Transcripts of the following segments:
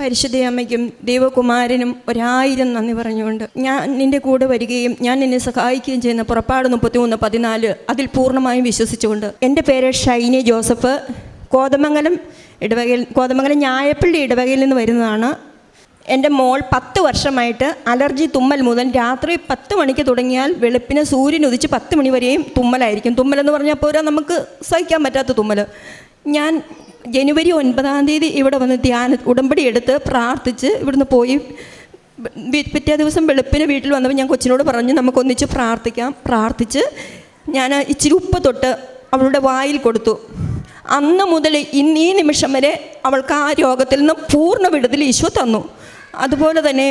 പരിശുദ്ധ അമ്മയ്ക്കും ദൈവകുമാരനും ഒരായിരം നന്ദി പറഞ്ഞുകൊണ്ട് ഞാൻ നിന്റെ കൂടെ വരികയും ഞാൻ നിന്നെ സഹായിക്കുകയും ചെയ്യുന്ന പുറപ്പാട് മുപ്പത്തിമൂന്ന് പതിനാല് അതിൽ പൂർണമായും വിശ്വസിച്ചുകൊണ്ട് എന്റെ പേര് ഷൈനി ജോസഫ്. കോതമംഗലം ഇടവകയിൽ കോതമംഗലം ഞായപ്പള്ളി ഇടവകയിൽ നിന്ന് വരുന്നതാണ്. എന്റെ മോൾ പത്ത് വർഷമായിട്ട് അലർജി തുമ്മൽ മുതൽ രാത്രി പത്ത് മണിക്ക് തുടങ്ങിയാൽ വെളുപ്പിന് സൂര്യൻ ഉദിച്ച് പത്ത് മണി വരെയും തുമ്മലായിരിക്കും. തുമ്മലെന്ന് പറഞ്ഞാൽ പോരാ നമുക്ക് സഹിക്കാൻ പറ്റാത്ത തുമ്മൽ ഞാൻ ജനുവരി ഒൻപതാം തീയതി ഇവിടെ വന്ന് ധ്യാന ഉടമ്പടി എടുത്ത് പ്രാർത്ഥിച്ച് ഇവിടുന്ന് പോയി. പിറ്റേ ദിവസം വെളുപ്പിന് വീട്ടിൽ വന്നപ്പോൾ ഞാൻ കൊച്ചിനോട് പറഞ്ഞു നമുക്കൊന്നിച്ച് പ്രാർത്ഥിക്കാം. പ്രാർത്ഥിച്ച് ഞാൻ ഇച്ചിരി ഉപ്പ് തൊട്ട് അവളുടെ വായിൽ കൊടുത്തു. അന്ന് മുതൽ ഇന്ന് ഈ നിമിഷം വരെ അവൾക്ക് ആ രോഗത്തിൽ നിന്ന് പൂർണ വിടുതൽ ഈശോ തന്നു. അതുപോലെ തന്നെ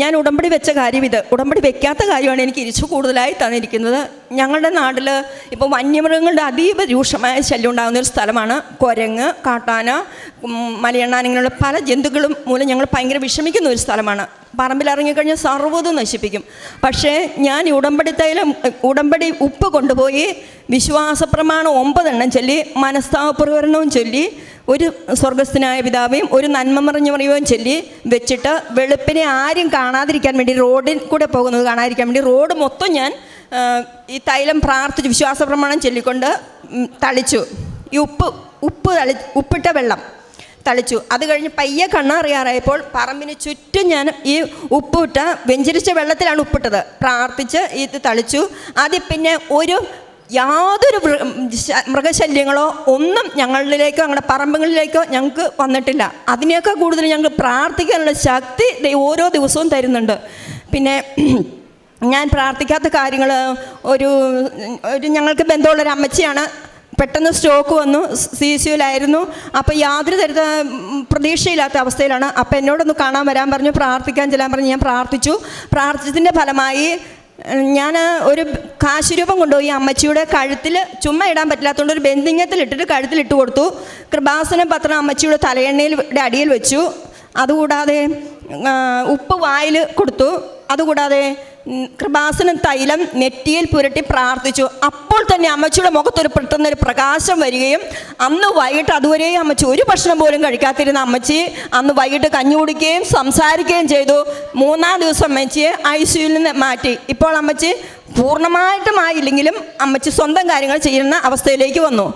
ഞാൻ ഉടമ്പടി വെച്ച കാര്യം ഇത്. ഉടമ്പടി വെക്കാത്ത കാര്യമാണ് എനിക്ക് ഇരിച്ചു കൂടുതലായി തന്നിരിക്കുന്നത്. ഞങ്ങളുടെ നാട്ടിൽ ഇപ്പോൾ വന്യമൃഗങ്ങളുടെ അതീവ രൂക്ഷമായ ശല്യം ഉണ്ടാകുന്ന ഒരു സ്ഥലമാണ് കൊരങ്ങ് കാട്ടാന മലയണ്ണാൻ ഇങ്ങനെയുള്ള പല ജന്തുക്കളും മൂലം ഞങ്ങൾ ഭയങ്കര വിഷമിക്കുന്ന ഒരു സ്ഥലമാണ്. പറമ്പിൽ ഇറങ്ങിക്കഴിഞ്ഞാൽ സർവതും നശിപ്പിക്കും. പക്ഷേ ഞാൻ ഉടമ്പടി തൈലം ഉടമ്പടി ഉപ്പ് കൊണ്ടുപോയി വിശ്വാസപ്രമാണം ഒമ്പതെണ്ണം ചൊല്ലി മനസ്താപപ്രകരണവും ചൊല്ലി ഒരു സ്വർഗസ്ഥനായ പിതാവേയും ഒരു നന്മ മറിഞ്ഞു പറയുകയും ചൊല്ലി വെച്ചിട്ട് വെളുപ്പിനെ ആരും കാണാതിരിക്കാൻ വേണ്ടി റോഡിൽ കൂടെ പോകുന്നത് കാണാതിരിക്കാൻ വേണ്ടി റോഡ് മൊത്തം ഞാൻ ഈ തൈലം പ്രാർത്ഥിച്ചു വിശ്വാസപ്രമാണം ചൊല്ലിക്കൊണ്ട് തളിച്ചു. ഈ ഉപ്പ് ഉപ്പ് തളി ഉപ്പിട്ട വെള്ളം. തളിച്ചു. അത് കഴിഞ്ഞ് പയ്യെ കണ്ണറിയാറായപ്പോൾ പറമ്പിന് ചുറ്റും ഞാൻ ഈ ഉപ്പിട്ട വെഞ്ചരിച്ച വെള്ളത്തിലാണ് ഉപ്പിട്ടത്. പ്രാർത്ഥിച്ച് ഇത് തളിച്ചു. അതിൽ പിന്നെ ഒരു യാതൊരു മൃഗശല്യങ്ങളോ ഒന്നും ഞങ്ങളിലേക്കോ ഞങ്ങളുടെ പറമ്പുകളിലേക്കോ ഞങ്ങൾക്ക് വന്നിട്ടില്ല. അതിനേക്കാൾ കൂടുതൽ ഞങ്ങൾ പ്രാർത്ഥിക്കാനുള്ള ശക്തി ഓരോ ദിവസവും തരുന്നുണ്ട്. പിന്നെ ഞാൻ പ്രാർത്ഥിക്കാത്ത കാര്യങ്ങൾ ഒരു ഒരു ഞങ്ങൾക്ക് ബന്ധമുള്ളൊരു അമ്മച്ചിയാണ്. പെട്ടെന്ന് സ്റ്റോക്ക് വന്നു സി സി യുലായിരുന്നു അപ്പോൾ യാതൊരു തരത്ത ഉം, പ്രതീക്ഷയില്ലാത്ത അവസ്ഥയിലാണ്. അപ്പോൾ എന്നോടൊന്ന് കാണാൻ വരാൻ പറഞ്ഞു പ്രാർത്ഥിക്കാൻ ചെല്ലാൻ പറഞ്ഞു ഞാൻ പ്രാർത്ഥിച്ചു. പ്രാർത്ഥിച്ചതിന്റെ ഫലമായി ഞാൻ ഒരു കാശുരൂപം കൊണ്ടുപോയി. അമ്മച്ചിയുടെ കഴുത്തിൽ ചുമ്മാ ഇടാൻ പറ്റില്ലാത്തതുകൊണ്ട് ഒരു കഴുത്തിൽ ഇട്ട് കൊടുത്തു. കൃപാസന പത്രം അമ്മച്ചിയുടെ തലയെണ്ണയിൽ അടിയിൽ വെച്ചു. അതുകൂടാതെ ഉപ്പ് വായിൽ കൊടുത്തു. അതുകൂടാതെ കൃപാസനം തൈലം നെറ്റിയിൽ പുരട്ടി പ്രാർത്ഥിച്ചു. അപ്പോൾ തന്നെ അമ്മച്ചിയുടെ മുഖത്തൊരു പെട്ടെന്നൊരു പ്രകാശം വരികയും അന്ന് വൈകിട്ട് അതുവരെയും അമ്മച്ചി ഒരു ഭക്ഷണം പോലും കഴിക്കാത്തിരുന്ന അമ്മച്ചി അന്ന് വൈകിട്ട് കഞ്ഞി കുടിക്കുകയും സംസാരിക്കുകയും ചെയ്തു. മൂന്നാം ദിവസം അമ്മച്ചിയെ ഐ സിയിൽ നിന്ന് മാറ്റി. ഇപ്പോൾ അമ്മച്ചി പൂർണമായിട്ടും ആയില്ലെങ്കിലും അമ്മച്ചി സ്വന്തം കാര്യങ്ങൾ ചെയ്യുന്ന അവസ്ഥയിലേക്ക് വന്നു.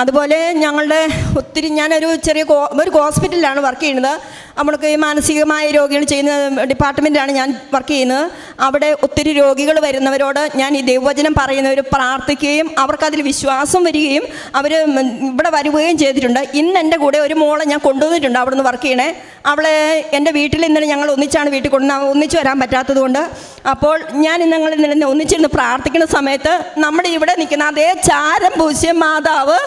അതുപോലെ ഞങ്ങളുടെ ഒത്തിരി ഞാനൊരു ചെറിയ ഒരു ഹോസ്പിറ്റലിലാണ് വർക്ക് ചെയ്യുന്നത്. നമ്മൾക്ക് ഈ മാനസികമായ രോഗികൾ ചെയ്യുന്ന ഡിപ്പാർട്ട്മെന്റാണ് ഞാൻ വർക്ക് ചെയ്യുന്നത്. അവിടെ ഒത്തിരി രോഗികൾ വരുന്നവരോട് ഞാൻ ഈ ദൈവവചനം പറയുന്നവർ പ്രാർത്ഥിക്കുകയും അവർക്കതിൽ വിശ്വാസം വരികയും അവർ ഇവിടെ വരുകയും ചെയ്തിട്ടുണ്ട്. ഇന്ന് എന്റെ കൂടെ ഒരു മോളെ ഞാൻ കൊണ്ടുവന്നിട്ടുണ്ട് അവിടെ നിന്ന് വർക്ക് ചെയ്യണേ. അവളെ എന്റെ വീട്ടിൽ ഇന്നലെ ഞങ്ങൾ ഒന്നിച്ചാണ് വീട്ടിൽ കൊണ്ട് ഒന്നിച്ച് വരാൻ പറ്റാത്തത് കൊണ്ട് അപ്പോൾ ഞാൻ ഇന്നങ്ങൾ ഇന്നലെ ഒന്നിച്ചിരുന്ന് പ്രാർത്ഥിക്കുന്ന സമയത്ത് നമ്മുടെ ഇവിടെ നിൽക്കുന്ന അതേ ചാരം പൂശ്യം മാതാവ്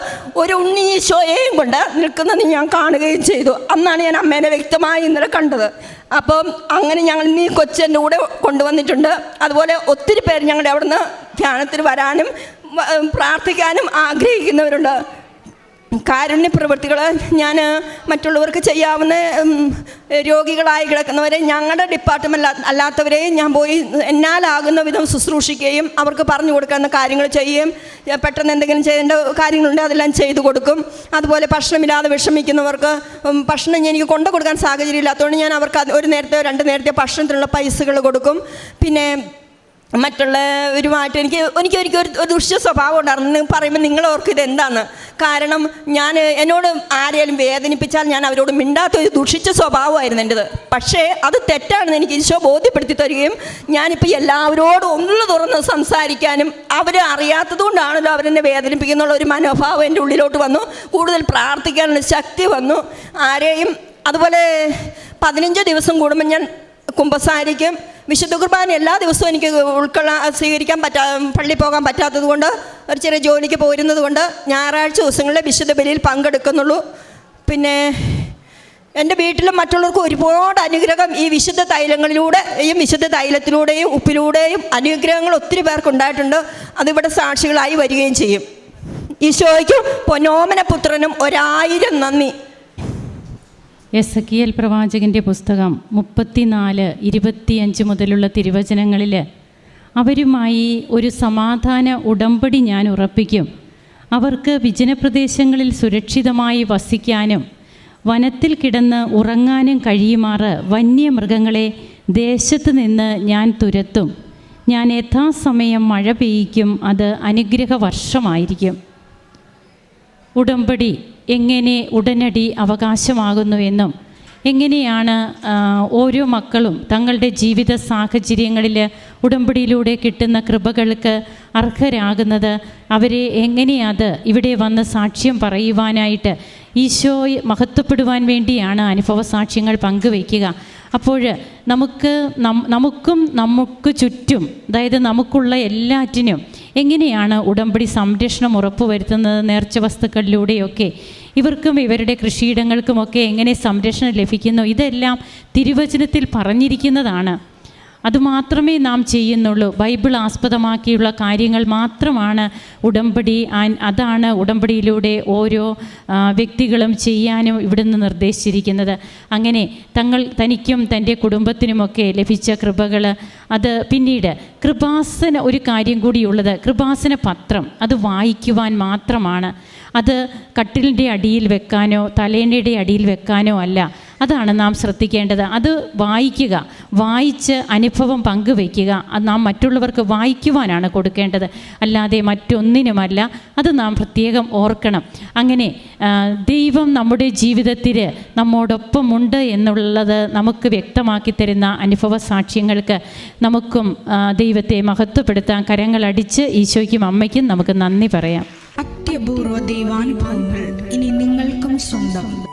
ഒരു ഉണ്ണീശോയെയും കൊണ്ട് നിൽക്കുന്നത് ഞാൻ കാണുകയും ചെയ്തു. അന്നാണ് ഞാൻ അമ്മേനെ വ്യക്തമായി ഇന്നലെ കണ്ടത്. അപ്പം അങ്ങനെ ഞങ്ങൾ ഈ കൊച്ചെന്റെ കൂടെ കൊണ്ടുവന്നിട്ടുണ്ട്. അതുപോലെ ഒത്തിരി പേര് ഞങ്ങളുടെ അവിടുന്ന് ധ്യാനത്തിന് വരാനും പ്രാർത്ഥിക്കാനും ആഗ്രഹിക്കുന്നവരുണ്ട്. കാരുണ്യ പ്രവൃത്തികൾ ഞാൻ മറ്റുള്ളവർക്ക് ചെയ്യാവുന്ന രോഗികളായി കിടക്കുന്നവരെ ഞങ്ങളുടെ ഡിപ്പാർട്ട്മെന്റ് അല്ലാത്തവരെ ഞാൻ പോയി എന്നാലാകുന്ന വിധം ശുശ്രൂഷിക്കുകയും അവർക്ക് പറഞ്ഞു കൊടുക്കാവുന്ന കാര്യങ്ങൾ ചെയ്യുകയും പെട്ടെന്ന് എന്തെങ്കിലും ചെയ്യേണ്ട കാര്യങ്ങളുണ്ട് അതെല്ലാം ചെയ്തു കൊടുക്കും. അതുപോലെ ഭക്ഷണമില്ലാതെ വിഷമിക്കുന്നവർക്ക് ഭക്ഷണം എനിക്ക് കൊണ്ടു കൊടുക്കാൻ സാഹചര്യം ഇല്ലാത്തതുകൊണ്ട് ഞാൻ അവർക്ക് ഒരു നേരത്തെ രണ്ട് നേരത്തെ ഭക്ഷണത്തിനുള്ള പൈസകൾ കൊടുക്കും. പിന്നെ മറ്റുള്ളവരുമായിട്ട് എനിക്ക് എനിക്ക് എനിക്ക് ഒരു ഒരു ദുഷ്യ സ്വഭാവം ഉണ്ടായിരുന്നു പറയുമ്പോൾ നിങ്ങൾ ഓർക്ക് ഇത് എന്താണ് കാരണം ഞാൻ എന്നോട് ആരെയും വേദനിപ്പിച്ചാൽ ഞാൻ അവരോട് മിണ്ടാത്ത ഒരു ദുഷിച്ച സ്വഭാവമായിരുന്നു എന്റെത് പക്ഷേ അത് തെറ്റാണെന്ന് എനിക്ക് ഈശോ ബോധ്യപ്പെടുത്തി തരികയും ഞാനിപ്പോൾ എല്ലാവരോടും ഒന്ന് തുറന്ന് സംസാരിക്കാനും അവർ അറിയാത്തതുകൊണ്ടാണല്ലോ അവരെന്നെ വേദനിപ്പിക്കുന്നുള്ള ഒരു മനോഭാവം എന്റെ ഉള്ളിലോട്ട് വന്നു. കൂടുതൽ പ്രാർത്ഥിക്കാനുള്ള ശക്തി വന്നു. ആരെയും അതുപോലെ പതിനഞ്ച് ദിവസം കൂടുമ്പോൾ ഞാൻ കുമ്പസാരിക്കും. വിശുദ്ധ കുർബാന എല്ലാ ദിവസവും എനിക്ക് ഉൾക്കൊള്ളാൻ സ്വീകരിക്കാൻ പറ്റാ പള്ളി പോകാൻ പറ്റാത്തത് കൊണ്ട് ഒരു ചെറിയ ജോലിക്ക് പോരുന്നത് കൊണ്ട് ഞായറാഴ്ച ദിവസങ്ങളിൽ വിശുദ്ധ ബലിയിൽ പങ്കെടുക്കുന്നുള്ളൂ. പിന്നെ എന്റെ വീട്ടിലും മറ്റുള്ളവർക്കും ഒരുപാട് അനുഗ്രഹം ഈ വിശുദ്ധ തൈലങ്ങളിലൂടെ ഈ വിശുദ്ധ തൈലത്തിലൂടെയും ഉപ്പിലൂടെയും അനുഗ്രഹങ്ങൾ ഒത്തിരി പേർക്ക് ഉണ്ടായിട്ടുണ്ട്. അതിവിടെ സാക്ഷികളായി വരികയും ചെയ്യും. ഈശോയ്ക്കും പൊന്നോമന പുത്രനും ഒരായിരം നന്ദി. എസ് എൽ പ്രവാചകന്റെ പുസ്തകം മുപ്പത്തിനാല് ഇരുപത്തിയഞ്ച് മുതലുള്ള തിരുവചനങ്ങളിൽ അവരുമായി ഒരു സമാധാന ഉടമ്പടി ഞാൻ ഉറപ്പിക്കും. അവർക്ക് വിജനപ്രദേശങ്ങളിൽ സുരക്ഷിതമായി വസിക്കാനും വനത്തിൽ കിടന്ന് ഉറങ്ങാനും കഴിയുമാറ് വന്യമൃഗങ്ങളെ ദേശത്ത് നിന്ന് ഞാൻ തുരത്തും. ഞാൻ യഥാസമയം മഴ പെയ്യിക്കും അത് അനുഗ്രഹ വർഷമായിരിക്കും ഉടമ്പടി എങ്ങനെ ഉടനടി അവകാശമാകുന്നു എന്നും എങ്ങനെയാണ് ഓരോ മക്കളും തങ്ങളുടെ ജീവിത സാഹചര്യങ്ങളിൽ ഉടമ്പടിയിലൂടെ കിട്ടുന്ന കൃപകൾക്ക് അർഹരാകുന്നത് അവരെ എങ്ങനെയത് ഇവിടെ വന്ന് സാക്ഷ്യം പറയുവാനായിട്ട് ഈശോയെ മഹത്വപ്പെടുവാൻ വേണ്ടിയാണ് അനുഭവ സാക്ഷ്യങ്ങൾ പങ്കുവയ്ക്കുക. അപ്പോൾ നമുക്ക് നമുക്കും നമുക്ക് ചുറ്റും അതായത് നമുക്കുള്ള എല്ലാറ്റിനും എങ്ങനെയാണ് ഉടമ്പടി സംരക്ഷണം ഉറപ്പുവരുത്തുന്നത് നേർച്ച വസ്തുക്കളിലൂടെയൊക്കെ? ഇവർക്കും ഇവരുടെ കൃഷിയിടങ്ങൾക്കുമൊക്കെ എങ്ങനെ സംരക്ഷണം ലഭിക്കുന്നു? ഇതെല്ലാം തിരുവചനത്തിൽ പറഞ്ഞിരിക്കുന്നതാണ്. അതുമാത്രമേ നാം ചെയ്യുന്നുള്ളൂ. ബൈബിൾ ആസ്പദമാക്കിയുള്ള കാര്യങ്ങൾ മാത്രമാണ് ഉടമ്പടി അതാണ് ഉടമ്പടിയിലൂടെ ഓരോ വ്യക്തികളും ചെയ്യാനും ഇവിടുന്ന് നിർദ്ദേശിച്ചിരിക്കുന്നത്. അങ്ങനെ തങ്ങൾ തനിക്കും തന്റെ കുടുംബത്തിനുമൊക്കെ ലഭിച്ച കൃപകൾ അത് പിന്നീട് കൃപാസന ഒരു കാര്യം കൂടിയുള്ളത് കൃപാസന പത്രം അത് വായിക്കുവാൻ മാത്രമാണ്. അത് കട്ടിലിന്റെ അടിയിൽ വെക്കാനോ തലേണയുടെ അടിയിൽ വെക്കാനോ അല്ല. അതാണ് നാം ശ്രദ്ധിക്കേണ്ടത്. അത് വായിക്കുക. വായിച്ച് അനുഭവം പങ്കുവയ്ക്കുക അത് നാം മറ്റുള്ളവർക്ക് വായിക്കുവാനാണ് കൊടുക്കേണ്ടത്. അല്ലാതെ മറ്റൊന്നിനുമല്ല. അത് നാം പ്രത്യേകം ഓർക്കണം. അങ്ങനെ ദൈവം നമ്മുടെ ജീവിതത്തിൽ നമ്മോടൊപ്പമുണ്ട് എന്നുള്ളത് നമുക്ക് വ്യക്തമാക്കി തരുന്ന അനുഭവ സാക്ഷ്യങ്ങൾക്ക് നമുക്കും ദൈവത്തെ മഹത്വപ്പെടുത്താൻ കരങ്ങളടിച്ച് ഈശോയ്ക്കും അമ്മയ്ക്കും നമുക്ക് നന്ദി പറയാം. അത്യപൂർവ ദൈവാനുഭവങ്ങൾ ഇനി നിങ്ങൾക്കും സ്വന്തം.